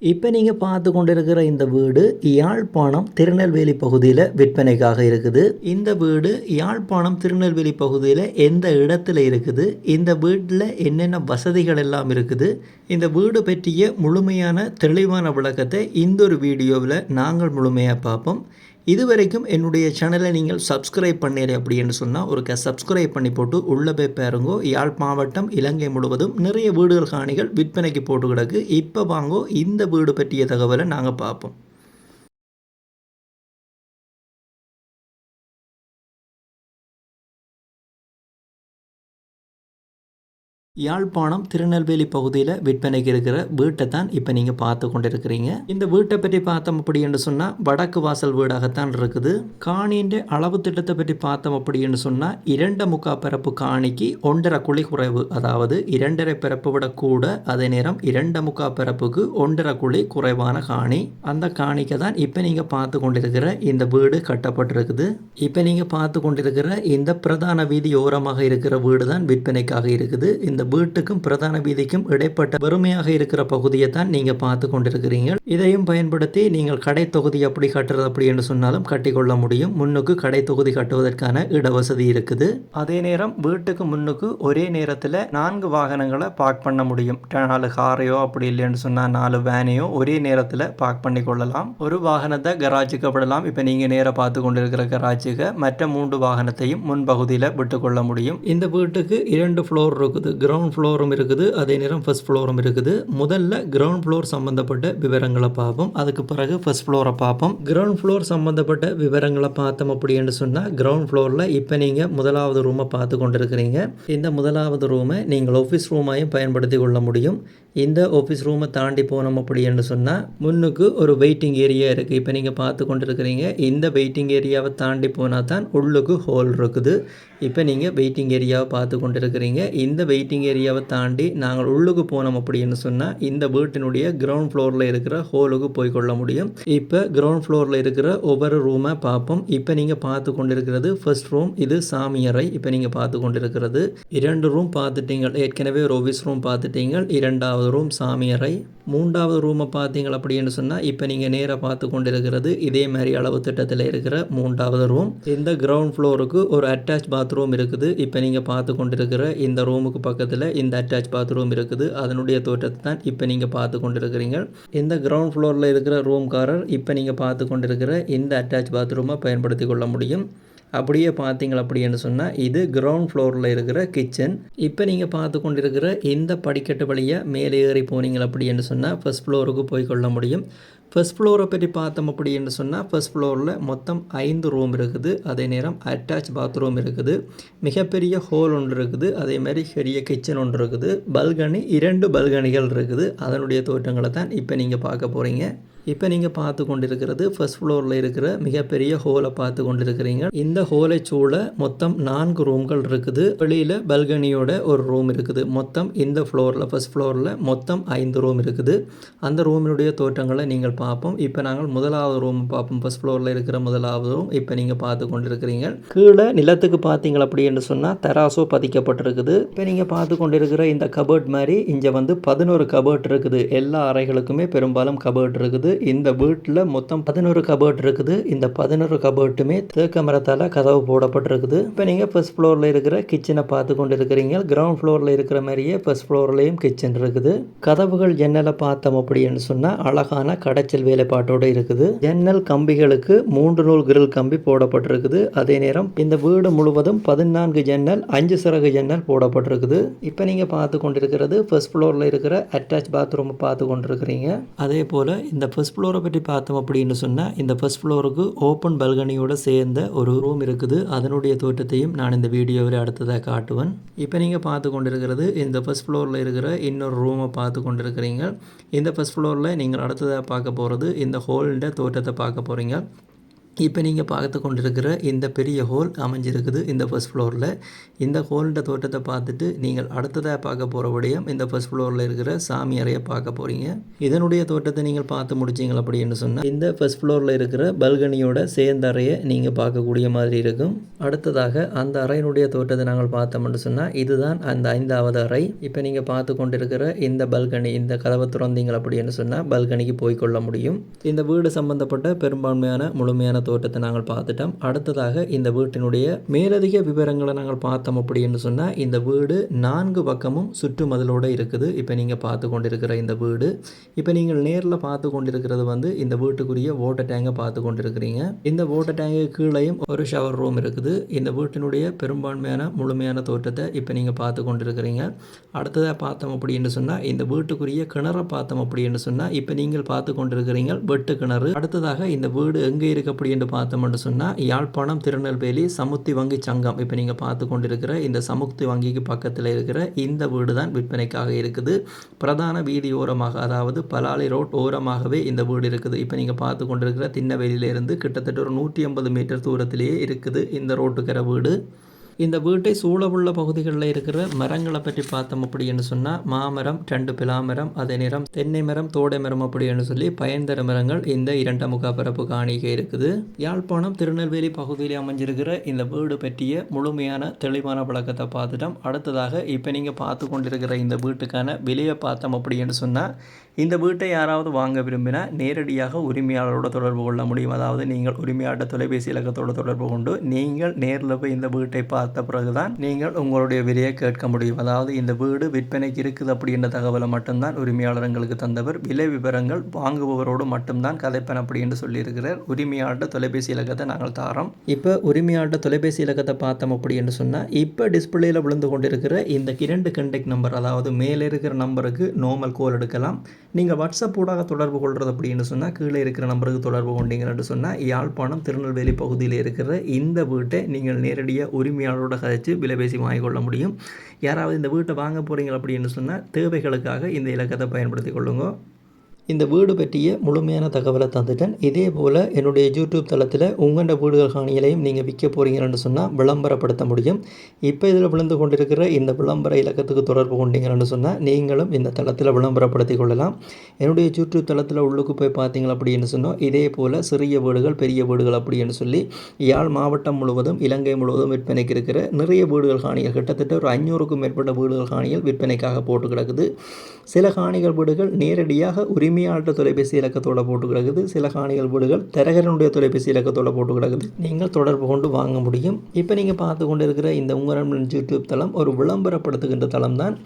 இப்போ நீங்கள் பார்த்து கொண்டிருக்கிற இந்த வீடு யாழ்ப்பாணம் திருநெல்வேலி பகுதியில் விற்பனைக்காக இருக்குது. இந்த வீடு யாழ்ப்பாணம் திருநெல்வேலி பகுதியில் எந்த இடத்துல இருக்குது? இந்த வீட்டில் என்னென்ன வசதிகள் எல்லாம் இருக்குது? இந்த வீடு பற்றிய முழுமையான தெளிவான விளக்கத்தை இந்த ஒரு வீடியோவில் நாங்கள் முழுமையாக பார்ப்போம். இதுவரைக்கும் என்னுடைய சேனலை நீங்கள் சப்ஸ்கிரைப் பண்ணிடு அப்படின்னு சொன்னால் ஒரு க சப்ஸ்கிரைப் பண்ணி போட்டு உள்ளே போய் பாருங்கோ. யாழ் மாவட்டம் இலங்கை முழுவதும் நிறைய வீடுகள் காணிகள் விற்பனைக்கு போட்டு கிடக்கு. இப்போ வாங்கோ இந்த வீடு பற்றிய தகவலை நாங்கள் பார்ப்போம். யாழ்ப்பாணம் திருநெல்வேலி பகுதியில் விற்பனைக்கு இருக்கிற வீட்டை தான் இப்போ நீங்கள் பார்த்து கொண்டிருக்கிறீங்க. இந்த வீட்டை பற்றி பார்த்தோம் அப்படின்னு சொன்னால் வடக்கு வாசல் வீடாகத்தான் இருக்குது. காணின்ற அளவு திட்டத்தை பற்றி பார்த்தோம் அப்படின்னு சொன்னால் இரண்டு முக்கா பிறப்பு காணிக்கு ஒன்றரை குழி குறைவு அதாவது இரண்டரை பிறப்பு விட கூட அதே நேரம் இரண்டு முக்கா பிறப்புக்கு ஒன்றரை குழி குறைவான காணி. அந்த காணிக்கை தான் இப்போ நீங்கள் பார்த்து கொண்டிருக்கிற இந்த வீடு கட்டப்பட்டிருக்குது. இப்போ நீங்கள் பார்த்து கொண்டிருக்கிற இந்த பிரதான வீதி ஓரமாக இருக்கிற வீடு தான் விற்பனைக்காக இருக்குது. இந்த வீட்டுக்கும் பிரதான வீதிக்கும் இடைப்பட்ட வெறுமையாக இருக்கிற பகுதியை தான் நீங்கள் பார்த்து கொண்டிருக்கிறீங்க. இதையும் பயன்படுத்தி நீங்கள் கடை தொகுதி அப்படி கட்டுறது அப்படி என்று சொன்னாலும் கட்டிக்கொள்ள முடியும். முன்னுக்கு கடை தொகுதி கட்டுவதற்கான இடவசதி இருக்குது. அதே நேரம் வீட்டுக்கு முன்னுக்கு ஒரே நேரத்தில் நான்கு வாகனங்களை பார்க் பண்ண முடியும். நாலு காரையோ அப்படி இல்லைன்னு சொன்னால் நாலு வேனையோ ஒரே நேரத்தில் பார்க் பண்ணி கொள்ளலாம் ஒரு வாகனத்தை கராஜுக்கு விடலாம். இப்போ நீங்கள் நேராக பார்த்து கொண்டிருக்கிற கராஜுக்கு மற்ற மூன்று வாகனத்தையும் முன்பகுதியில் விட்டுக்கொள்ள முடியும். இந்த வீட்டுக்கு இரண்டு ஃப்ளோர் இருக்குது. கிரௌண்ட் கிரவுண்ட் ஃப்ளோரும் இருக்குது அதே நேரம் ஃபர்ஸ்ட் ஃப்ளோரும் இருக்குது. முதல்ல கிரவுண்ட் ஃப்ளோர் சம்மந்தப்பட்ட விவரங்களை பார்ப்போம். அதுக்கு பிறகு ஃபர்ஸ்ட் ஃப்ளோரை பார்ப்போம். கிரவுண்ட் ஃப்ளோர் சம்மந்தப்பட்ட விவரங்களை பார்த்தோம் அப்படின்னு சொன்னால் கிரவுண்ட் ஃப்ளோரில் இப்போ நீங்கள் முதலாவது ரூமை பார்த்து கொண்டிருக்கிறீங்க. இந்த முதலாவது ரூமை நீங்கள் ஆஃபீஸ் ரூமாயும் பயன்படுத்தி கொள்ள முடியும். இந்த ஆஃபீஸ் ரூமை தாண்டி போனோம் அப்படின்னு சொன்னால் முன்னுக்கு ஒரு வெயிட்டிங் ஏரியா இருக்குது இப்போ நீங்கள் பார்த்து கொண்டிருக்கிறீங்க இந்த வெயிட்டிங் ஏரியாவை தாண்டி போனால் தான் உள்ளுக்கு ஹோல் இருக்குது. இப்போ நீங்கள் வெயிட்டிங் ஏரியாவை பார்த்து கொண்டிருக்கிறீங்க. இந்த வெயிட்டிங் ஏரியாவை தாண்டி நாங்கள் உள்ளுக்கு போனோம் அப்படின்னு சொன்னால் இந்த வீட்டினுடைய கிரவுண்ட் ஃப்ளோரில் இருக்கிற ஹோலுக்கு போய் கொள்ள முடியும். இப்போ கிரவுண்ட் ஃப்ளோரில் இருக்கிற ஒவ்வொரு ரூமை பார்ப்போம். இப்போ நீங்கள் பார்த்து கொண்டிருக்கிறது ஃபர்ஸ்ட் ரூம் இது சாமியறை இப்போ நீங்கள் பார்த்து கொண்டிருக்கிறது இரண்டு ரூம் பார்த்துட்டீங்க. ஏற்கனவே ஒரு ஆஃபீஸ் ரூம் பார்த்துட்டீங்க. இரண்டாவது ரூம் சாமியறை மூன்றாவது ரூமை பார்த்தீங்க அப்படின்னு சொன்னால் இப்போ நீங்கள் நேராக பார்த்து கொண்டிருக்கிறது இதே மாதிரி அளவு திட்டத்தில் இருக்கிற மூன்றாவது ரூம் இந்த கிரவுண்ட் ஃப்ளோருக்கு ஒரு அட்டாச் பாத்ரூம் இருக்குது. இப்போ நீங்கள் பார்த்து கொண்டிருக்கிற இந்த ரூமுக்கு பக்கத்தில் இந்த அட்டாச் பாத்ரூம் இருக்குது. அதனுடைய தோற்றத்தை தான் இப்போ நீங்கள் பார்த்து கொண்டிருக்கிறீங்க இந்த கிரவுண்ட் ஃப்ளோரில் இருக்கிற ரூம்காரர் இப்போ நீங்கள் பார்த்து கொண்டிருக்கிற இந்த அட்டாச் பாத்ரூமை பயன்படுத்தி கொள்ள முடியும். அப்படியே பார்த்தீங்க அப்படின்னு சொன்னால் இது கிரவுண்ட் ஃப்ளோரில் இருக்கிற கிச்சன் இப்போ நீங்கள் பார்த்து கொண்டிருக்கிற இந்த படிக்கட்டு வழியாக மேலே ஏறி போனீங்க அப்படின்னு சொன்னால் ஃபஸ்ட் ஃப்ளோருக்கு போய் கொள்ள முடியும். ஃபஸ்ட் ஃப்ளோரை பற்றி பார்த்தோம் அப்படின்னு சொன்னால் ஃபஸ்ட் ஃப்ளோரில் மொத்தம் ஐந்து ரூம் இருக்குது. அதே நேரம் அட்டாச் பாத்ரூம் இருக்குது. மிகப்பெரிய ஹோல் ஒன்று இருக்குது. அதே மாதிரி பெரிய கிச்சன் ஒன்று இருக்குது. பல்கனி இரண்டு பல்கனிகள் இருக்குது. அதனுடைய தோற்றங்களை தான் இப்போ நீங்கள் பார்க்க போகிறீங்க. இப்போ நீங்கள் பார்த்து கொண்டிருக்கிறது ஃபர்ஸ்ட் ஃப்ளோரில் இருக்கிற மிகப்பெரிய ஹோலை பார்த்து கொண்டிருக்கிறீங்க. இந்த ஹோலை சூழ மொத்தம் நான்கு ரூம்கள் இருக்குது. வெளியில் பல்கனியோட ஒரு ரூம் இருக்குது. மொத்தம் இந்த ஃப்ளோரில் ஃபர்ஸ்ட் ஃப்ளோரில் மொத்தம் ஐந்து ரூம் இருக்குது. அந்த ரூமினுடைய தோற்றங்களை நீங்கள் பார்ப்போம். இப்போ நாங்கள் முதலாவது ரூம் பார்ப்போம். ஃபர்ஸ்ட் ஃப்ளோரில் இருக்கிற முதலாவது ரூம் இப்போ நீங்கள் பார்த்து கொண்டிருக்கிறீங்க. கீழே நிலத்துக்கு பார்த்தீங்க அப்படின்னு சொன்னால் தராசோ பதிக்கப்பட்டிருக்குது. இப்போ நீங்கள் பார்த்து கொண்டிருக்கிற இந்த கபர்ட் மாதிரி இங்கே வந்து பதினோரு கபர்ட் இருக்குது. எல்லா அறைகளுக்குமே பெரும்பாலும் கபர்ட் இருக்குது. இந்த வீட்டில் மொத்தம் பதினோரு கபர்ட் இருக்குது. இந்த பதினோரு கபர்ட்டுமே தேக்க மரத்தால் கதவு போடப்பட்டிருக்குது. இப்போ நீங்கள் ஃபஸ்ட் ஃப்ளோரில் இருக்கிற கிச்சனை பார்த்து கொண்டு இருக்கிறீங்க கிரவுண்ட் ஃப்ளோரில் இருக்கிற மாதிரியே ஃபஸ்ட் ஃப்ளோர்லேயும் கிச்சன் இருக்குது. கதவுகள் ஜன்னலை பார்த்தோம் அப்படின்னு சொன்னால் அழகான கடைச்சல் வேலைப்பாட்டோடு இருக்குது. ஜன்னல் கம்பிகளுக்கு மூன்று நூல் கிரில் கம்பி போடப்பட்டிருக்குது. அதே நேரம் இந்த வீடு முழுவதும் பதினான்கு ஜன்னல் அஞ்சு சிறகு ஜன்னல் போடப்பட்டிருக்குது. இப்போ நீங்கள் பார்த்து கொண்டிருக்கிறது ஃபர்ஸ்ட் ஃப்ளோரில் இருக்கிற அட்டாச் பாத்ரூம் பார்த்து கொண்டிருக்கிறீங்க. அதே போல் இந்த ஃபர்ஸ்ட் ஃப்ளோரை பற்றி பார்த்தோம் அப்படின்னு சொன்னால் இந்த ஃபர்ஸ்ட் ஃப்ளோருக்கு ஓப்பன் பல்கனியோட சேர்ந்த ஒரு ரூம் இருக்குது. அதனுடைய தோற்றத்தையும் நான் இந்த வீடியோவில் அடுத்ததாக காட்டுவேன். இப்போ நீங்கள் பார்த்து கொண்டிருக்கிறது இந்த ஃபர்ஸ்ட் ஃப்ளோரில் இருக்கிற இன்னொரு ரூமை பார்த்து கொண்டிருக்கிறீங்க. இந்த ஃபர்ஸ்ட் ஃப்ளோரில் நீங்கள் அடுத்ததாக பார்க்க போகிறது இந்த ஹோல்ட தோற்றத்தை பார்க்க போகிறீங்க இப்போ நீங்கள் பார்த்து கொண்டிருக்கிற இந்த பெரிய ஹோல் அமைஞ்சிருக்குது இந்த ஃபர்ஸ்ட் ஃப்ளோரில் இந்த ஹோல்ட தோட்டத்தை பார்த்துட்டு நீங்கள் அடுத்ததாக பார்க்க போகிற விடயம் இந்த ஃபர்ஸ்ட் ஃப்ளோரில் இருக்கிற சாமி அறையை பார்க்க போகிறீங்க இதனுடைய தோட்டத்தை நீங்கள் பார்த்து முடிச்சிங்க அப்படின்னு சொன்னால் இந்த ஃபர்ஸ்ட் ஃப்ளோரில் இருக்கிற பல்கனியோட சேர்ந்த அறையை நீங்கள் பார்க்கக்கூடிய மாதிரி இருக்கும். அடுத்ததாக அந்த அறையினுடைய தோட்டத்தை நாங்கள் பார்த்தோம்னு சொன்னால் இதுதான் அந்த ஐந்தாவது அறை. இப்போ நீங்கள் பார்த்து கொண்டிருக்கிற இந்த பல்கனி இந்த கதவை திறந்தீங்க அப்படின்னு சொன்னால் பல்கனிக்கு போய்க்கொள்ள முடியும். இந்த வீடு சம்பந்தப்பட்ட பெரும்பான்மையான முழுமையான தோட்டத்தை நாங்கள் பார்த்துட்டோம். அடுத்ததாக இந்த வீட்டினுடைய மேலதிக விவரங்களை நாங்கள் பார்த்தோம் அப்படின்னு சொன்னால் இந்த வீடு நான்கு பக்கமும் சுற்று மதிலோடு இருக்குது. இப்போ நீங்கள் பார்த்து கொண்டிருக்கிற இந்த வீடு இப்போ நீங்கள் நேரில் பார்த்து கொண்டிருக்கிறது வந்து இந்த வீட்டுக்குரிய ஓட்டர் டேங்கை பார்த்து கொண்டிருக்கிறீங்க. இந்த ஓட்டர் டேங்கு கீழேயும் ஒரு ஷவர் ரூம் இருக்குது. இந்த வீட்டினுடைய பெரும்பான்மையான முழுமையான தோட்டத்தை இப்போ நீங்கள் பார்த்து கொண்டிருக்கிறீங்க. அடுத்ததாக பார்த்தோம் அப்படின்னு சொன்னால் இந்த வீட்டுக்குரிய கிணறை பார்த்தோம் அப்படின்னு சொன்னால் இப்போ நீங்கள் பார்த்து கொண்டிருக்கிறீங்க வெட்டு கிணறு. அடுத்ததாக இந்த வீடு எங்கே இருக்கு என்று பார்த்தோம்னு சொன்னால் யாழ்ப்பாணம் திருநெல்வேலி சமுத்தி வங்கி சங்கம். இப்போ நீங்கள் பார்த்து கொண்டிருக்கிற இந்த சமுக்தி வங்கிக்கு பக்கத்தில் இருக்கிற இந்த வீடு தான் விற்பனைக்காக இருக்குது. பிரதான வீதி ஓரமாக அதாவது பலாலி ரோட் ஓரமாகவே இந்த வீடு இருக்குது. இப்போ நீங்கள் பார்த்து கொண்டிருக்கிற திண்ணவெளியிலிருந்து கிட்டத்தட்ட ஒரு நூற்றி ஐம்பது மீட்டர் தூரத்திலேயே இருக்குது இந்த ரோட்டுக்கிற வீடு. இந்த வீட்டை சூழவுள்ள பகுதிகளில் இருக்கிற மரங்களை பற்றி பார்த்தோம் அப்படின்னு சொன்னால் மாமரம் ரெண்டு பிலாமரம் அதே நேரம் தென்னை மரம் தோடை மரம் அப்படின்னு சொல்லி பயன்தர மரங்கள் இந்த இரண்டாம் முகாப்பரப்பு காணிக்கை இருக்குது. யாழ்ப்பாணம் திருநெல்வேலி பகுதியில் அமைஞ்சிருக்கிற இந்த வீடு பற்றிய முழுமையான தெளிவான பழக்கத்தை பார்த்துட்டோம். அடுத்ததாக இப்போ நீங்கள் பார்த்து கொண்டிருக்கிற இந்த வீட்டுக்கான விலையை பார்த்தோம் அப்படின்னு சொன்னால் இந்த வீட்டை யாராவது வாங்க விரும்பினா நேரடியாக உரிமையாளரோட தொடர்பு கொள்ள முடியும். அதாவது நீங்கள் உரிமையாளர் தொலைபேசி இலக்கத்தோட தொடர்பு கொண்டு நீங்கள் நேரில் போய் இந்த வீட்டை பார்த்த பிறகுதான் நீங்கள் உங்களுடைய விலையை கேட்க முடியும். அதாவது இந்த வீடு விற்பனைக்கு இருக்குது அப்படின்ற தகவலை மட்டும்தான் உரிமையாளர் எங்களுக்கு தந்தவர். விலை விவரங்கள் வாங்குபவரோடு மட்டும்தான் கதைப்பன் அப்படின்னு சொல்லியிருக்கிறார். உரிமையாளர் தொலைபேசி இலக்கத்தை நாங்கள் தாரோம். இப்போ உரிமையாளர் தொலைபேசி இலக்கத்தை பார்த்தோம் அப்படின்னு சொன்னால் இப்போ டிஸ்பிளேயில் விழுந்து கொண்டிருக்கிற இந்த இரண்டு கண்டெக்ட் நம்பர் அதாவது மேலே இருக்கிற நம்பருக்கு நோமல் கோல் எடுக்கலாம். நீங்கள் வாட்ஸ்அப் ஊடாக தொடர்பு கொள்வது அப்படின்னு சொன்னால் கீழே இருக்கிற நம்பருக்கு தொடர்பு கொண்டீங்கன்னு சொன்னால் யாழ்ப்பாணம் திருநெல்வேலி பகுதியில் இருக்கிற இந்த வீட்டை நீங்கள் நேரடியாக உரிமையாளரோட கதைச்சு விலை பேசி வாங்கிக்கொள்ள முடியும். யாராவது இந்த வீட்டை வாங்க போகிறீங்க அப்படின்னு சொன்னால் தேவைகளுக்காக இந்த இலக்கத்தை பயன்படுத்தி கொள்ளுங்க. இந்த வீடு பற்றிய முழுமையான தகவலை தந்துட்டேன். இதே போல் என்னுடைய யூடியூப் தளத்தில் உங்களோட வீடுகள் காணிகளையும் நீங்கள் விற்க போகிறீங்கன்னு சொன்னால் விளம்பரப்படுத்த முடியும். இப்போ இதில் விழுந்து கொண்டிருக்கிற இந்த விளம்பர இலக்கத்துக்கு தொடர்பு கொண்டீங்கன்னு சொன்னால் நீங்களும் இந்த தளத்தில் விளம்பரப்படுத்தி கொள்ளலாம். என்னுடைய யூடியூப் தளத்தில் உள்ளுக்கு போய் பார்த்தீங்க அப்படின்னு சொன்னால் இதே போல் சிறிய வீடுகள் பெரிய வீடுகள் அப்படின்னு சொல்லி யாழ் மாவட்டம் முழுவதும் இலங்கை முழுவதும் விற்பனைக்கு இருக்கிற நிறைய வீடுகள் காணிகள் கிட்டத்தட்ட ஒரு ஐநூறுக்கும் மேற்பட்ட வீடுகள் காணிகள் விற்பனைக்காக போட்டு கிடக்குது. சில காணிகள் வீடுகள் நேரடியாக உரிமை உரிமையாளர் தொலைபேசி இலக்கத்தோட போட்டு கிடக்குது. சில காணிகள் வீடுகள் தரகரனுடைய தொலைபேசி இலக்கத்தோட போட்டு கிடக்குது. நீங்கள் தொடர்பு கொண்டு வாங்க முடியும். இப்போ நீங்கள் பார்த்து கொண்டு இருக்கிற இந்த உங்கள் யூடியூப் தளம் ஒரு விளம்பரப்படுத்துகின்ற தளம் தான்.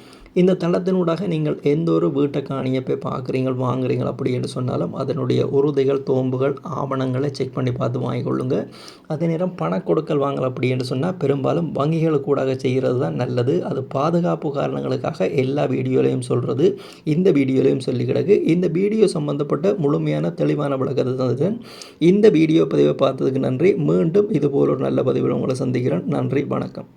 இந்த தளத்தினூடாக நீங்கள் எந்த ஒரு வீட்டை காணியை போய் பார்க்குறீங்க வாங்குறீங்க அப்படி என்று சொன்னாலும் அதனுடைய உறுதிகள் தோம்புகள் ஆவணங்களை செக் பண்ணி பார்த்து வாங்கிக்கொள்ளுங்க அதே நேரம் பண கொடுக்கல் வாங்கல அப்படி என்று சொன்னால் பெரும்பாலும் வங்கிகளுக்கூடாக செய்கிறது தான் நல்லது. அது பாதுகாப்பு காரணங்களுக்காக எல்லா வீடியோலையும் சொல்கிறது. இந்த வீடியோலையும் சொல்லி கிடக்கு. இந்த வீடியோ சம்பந்தப்பட்ட முழுமையான தெளிவான விளக்கத்தை தந்தது இந்த வீடியோ பதிவை பார்த்ததுக்கு நன்றி. மீண்டும் இதுபோல் ஒரு நல்ல பதிவில் உங்களை சந்திக்கிறேன். நன்றி. வணக்கம்.